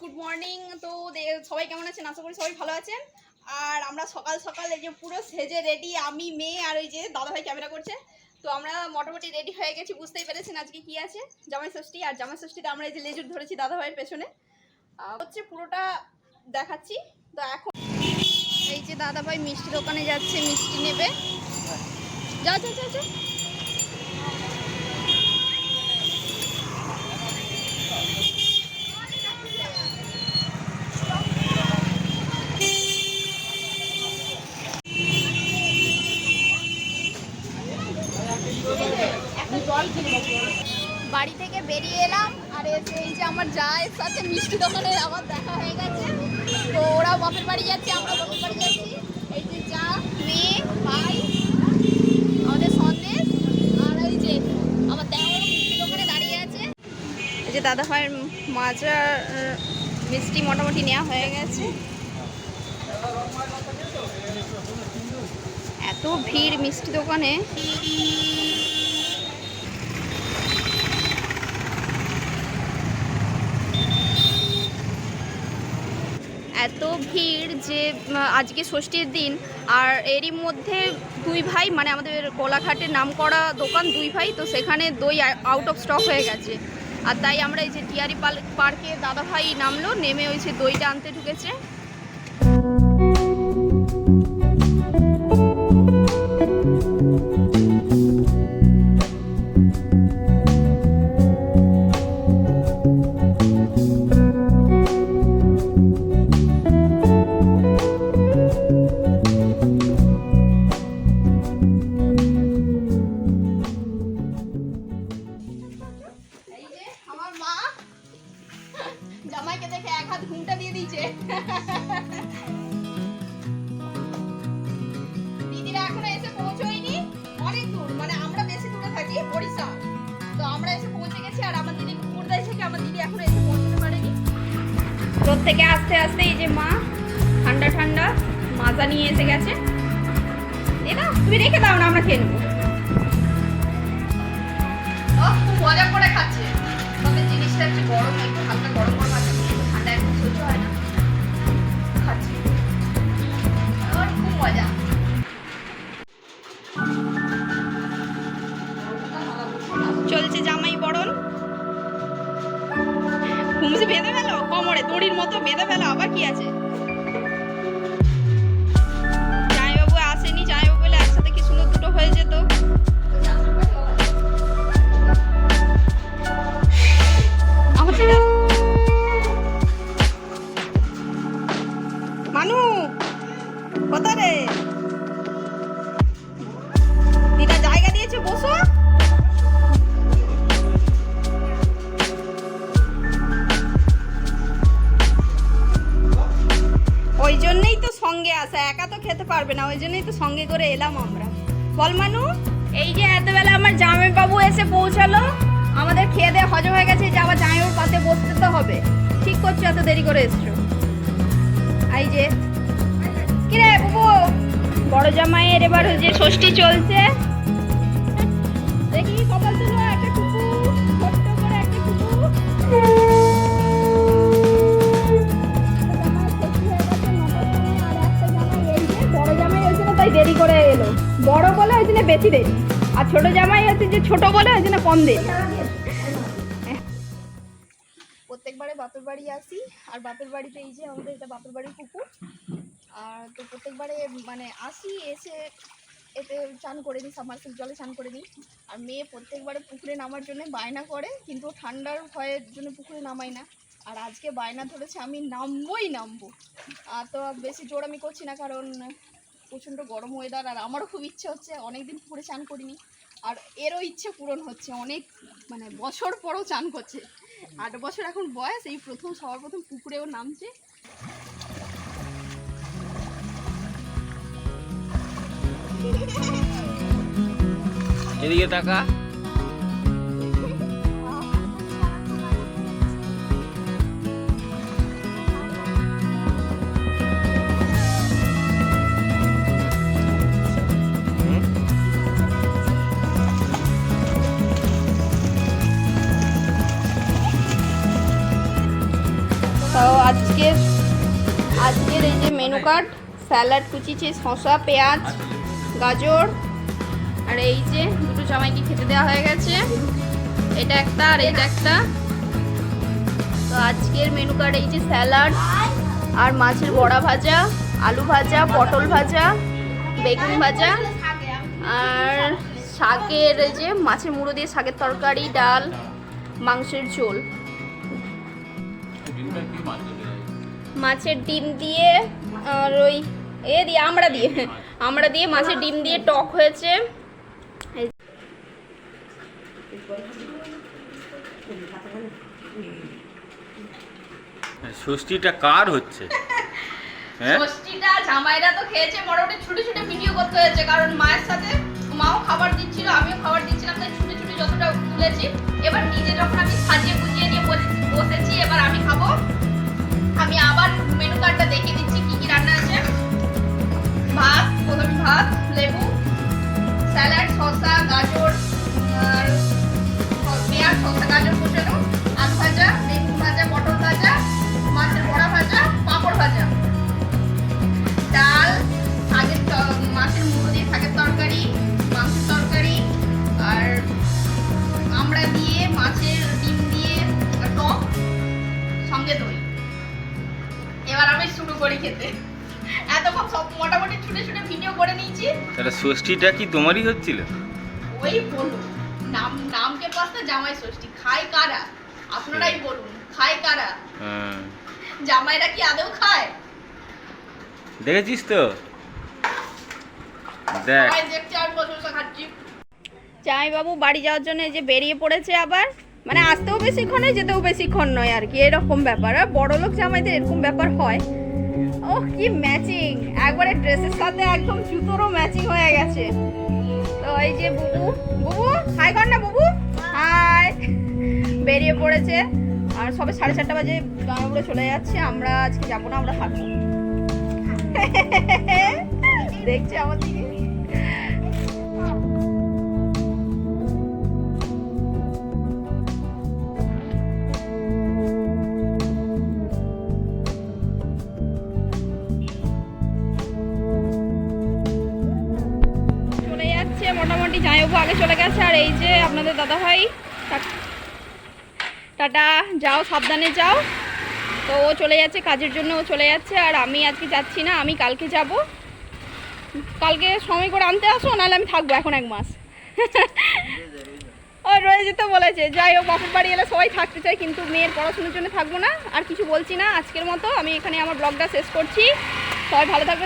Good morning তো সবাই কেমন আছেন? আশা করি সবাই ভালো আছেন। আর আমরা সকাল সকাল এই যে পুরো সেজে রেডি, আমি, মেয়ে আর ওই যে দাদাভাই ক্যামেরা করছে। তো আমরা মোটামুটি রেডি হয়ে গেছি, বুঝতেই পেরেছেন আজকে কি আছে? জামাই ষষ্ঠী, আর জামাই ষষ্ঠীতে আমরা এই যে লেজুর ধরেছি দাদাভাইয়ের পেছনে। হচ্ছে পুরোটা দেখাচ্ছি। তো এখন এই যে দাদাভাই মিষ্টি দোকানে যাচ্ছে, মিষ্টি নেবে। যা যাও যা যাও বাড়ি থেকে বেরিয়ে এলাম, আর এসে এই যে আমার জায়ের সাথে মিষ্টি দোকানে আমার দেখা হয়ে গেছে। তো ওরা বাপের বাড়ি যাচ্ছে, আমরা বাপের বাড়ি যাচ্ছি। এই যে যা, মেয়ে, ভাই, আমাদের সন্দেশ, আর এই যে আমার দেওয়ার মিষ্টি দোকানে দাঁড়িয়ে আছে। এই যে দাদা ভাইয়ের মাজা মিষ্টি মোটামুটি নেওয়া হয়ে গেছে। এত ভিড় মিষ্টি দোকানে। এত ভিড় যে আজকে ষষ্ঠীর দিন, আর এরই মধ্যে দুই ভাই মানে আমাদের কোলাঘাটের নাম করা দোকান, দুই ভাই, তো সেখানে দই আউট অফ স্টক হয়ে গেছে। আর তাই আমরা এই যে টিয়ারি পার্কে দাদা ভাই নামলো, নেমে ওই যে দইটা আনতে ঢুকেছে। জামাইকে দেখে এক হাত ঘুমটা দিয়ে দিয়েছে। দিদিরা এসে পৌঁছয়নি, অনেক দূর মানে আমরা বেশি দূরে থাকি বরিশাল তো আমরা এসে পৌঁছে গেছি আর আমার দিদি থেকে আমার দিদি এসে পৌঁছতে পারেনি। আস্তে আস্তে এই যে মা, ঠান্ডা ঠান্ডা, মাজা নিয়ে এসে গেছে। এ না তুমি রেখে দাও না, আমরা খেয়ে নেব। মজা করে খাচ্ছে। ঘুমসে বেঁধে ফেলো? কোমরে দড়ির মতো বেঁধে ফেলো? আবার কি আছে? খেতে পারবে না, ওই জন্যই তো সঙ্গে করে এলাম আমরা। বল মানু, এই যে এতবেলা আমার জামাই বাবু এসে পৌঁছালো, আমাদের খেয়ে দিয়ে হজম হয়ে গেছে, যে আবার জামাইবাবুর পাতে বসতে তো হবে। ঠিক করছ, এত দেরি করে এসছো। এই যে, কিরে বাবু? বড় জামাইয়ের এবার যে ষষ্ঠী চলছে। দেখি কপাল তুলো একটা টুকু, ছোট্ট করে একটা টুকু। বেশি দেরি। আর ছোট জামাই হচ্ছে যে ছোট বলে ওই জন্য কম দেরি। প্রত্যেকবারে বাপের বাড়ি আসি, আর বাপের বাড়িতে এই যে আমাদের এটা বাপের বাড়ির পুকুর। আর তো প্রত্যেকবারে মানে আসি, এসে এতে চান করে নিই সাবমার্সেল জলে চান করে নিই। আর মেয়ে প্রত্যেকবারে পুকুরে নামার জন্য বায়না করে, কিন্তু ঠান্ডার ভয়ের জন্য পুকুরে নামাই না। আর আজকে বায়না ধরেছে, আমি নামবই নামবো। আর তো বেশি জোর আমি করছি না, কারণ প্রচণ্ড গরম ওয়েদার আর আমারও খুব ইচ্ছে হচ্ছে, অনেকদিন পুকুরে চান করিনি। আর এরও ইচ্ছে পূরণ হচ্ছে, অনেক মানে বছর পরও চান করছে। আট বছর এখন বয়স, এই প্রথম, সবার প্রথম পুকুরেও নামছে। এদিকে তাকা। তো আজকের এই যে মেনু কার্ড স্যালাড কুচিছে শসা, পেঁয়াজ, গাজর, আর এই যে দুটো জামাইকে খেতে দেওয়া হয়ে গেছে। এটা একটা আর এটা একটা। তো আজকের মেনু কার্ড এই যে স্যালাড আর মাছের বড়া ভাজা, আলু ভাজা, পটল ভাজা, বেগুন ভাজা, আর শাকের এই যে মাছের মুড়ো দিয়ে শাকের তরকারি, ডাল, মাংসের ঝোল। মাছের ডিম দিয়ে আর ওই এ দিয়ে আমড়া দিয়ে আমড়া দিয়ে মাছের ডিম দিয়ে টক হয়েছে। এই ষষ্ঠীটা কার হচ্ছে? হ্যাঁ? ষষ্ঠীটা জামাইরা তো খেয়েছে মোটামুটি ছুটে ছুটে ভিডিও করতে হয়েছে কারণ মায়ের সাথে মাও খাবার দিচ্ছিল আমিও খাবার দিচ্ছিলাম তাই ছুটে ছুটে যতটা তুলেছি। এবার নিজে যখন আমি সাজিয়ে গুজিয়ে নিয়ে বসেছি এবার আমি খাব। আমি আবার মেনু কার্ডটা খেতে এতক্ষণ সব মোটামুটি ছুটে ছুটে ভিডিও করে নিয়েছি। তাহলে ষষ্ঠীটা কি তোমারই হচ্ছিল? ওই বলুন নাম নামকে পাস্তা জামাই ষষ্ঠী। খায় কারা? আপনারাই বলুন খায় কারা। জামাইরা কি আদৌ খায়? দেখেছিস তো? দেখ। খাচ্ছি। জামাইবাবু বাড়ি যাওয়ার জন্য এই যে বেরিয়ে পড়েছে আবার মানে আসতেও বেশিক্ষণ নয় যেতেও বেশিক্ষণ নয় আর কি এরকম ব্যাপার। আর বড় লোক জামাইদের এরকম ব্যাপার হয়। ওহ, কি ম্যাচিং একবারে ড্রেসের সাথে একদম জুতোরও ম্যাচিং হয়ে গেছে। তো এই যে বুবু বুবু হাই কর না বুবু। হাই বেরিয়ে পড়েছে। আর সবে সাড়ে চারটা বাজে জামাইবাবুরা চলে যাচ্ছে। আমরা আজকে যাব না, আমরা থাকব দেখছে আমার দিকে? মোটামুটি জামাইবাবু আগে চলে গেছে। আর এই যে আপনাদের দাদা ভাই টাটা, যাও, সাবধানে যাও। তো ও চলে যাচ্ছে, কাজের জন্য ও চলে যাচ্ছে। আর আমি আজকে যাচ্ছি না, আমি কালকে যাব। কালকে সময় করে আনতে আসো, নাহলে আমি থাকব এখন এক মাস। ও রয়ে যেতে বলেছে। যাই হোক, বাপের বাড়ি এলে সবাই থাকতে চায়, কিন্তু মেয়ের পড়াশোনার জন্য থাকব না। আর কিছু বলছি না, আজকের মতো। আমি এখানে আমার ব্লগটা শেষ করছি। সবাই ভালো থাকবে